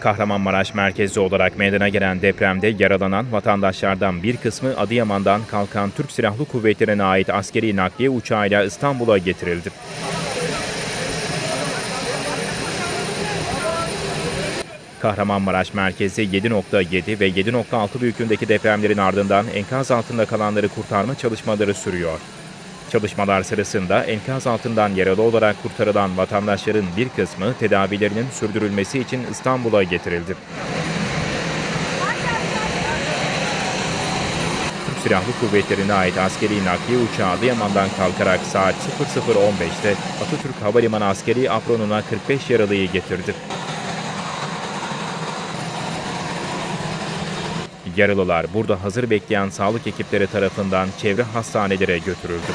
Kahramanmaraş merkezli olarak meydana gelen depremde yaralanan vatandaşlardan bir kısmı Adıyaman'dan kalkan Türk Silahlı Kuvvetleri'ne ait askeri nakliye uçağıyla İstanbul'a getirildi. Kahramanmaraş merkezi 7.7 ve 7.6 büyüklüğündeki depremlerin ardından enkaz altında kalanları kurtarma çalışmaları sürüyor. Çalışmalar sırasında enkaz altından yaralı olarak kurtarılan vatandaşların bir kısmı tedavilerinin sürdürülmesi için İstanbul'a getirildi. Türk Silahlı Kuvvetleri'ne ait askeri nakliye uçağı Adıyaman'dan kalkarak saat 00.15'te Atatürk Havalimanı Askeri Apronu'na 45 yaralıyı getirdi. Yaralılar burada hazır bekleyen sağlık ekipleri tarafından çevre hastanelere götürüldü.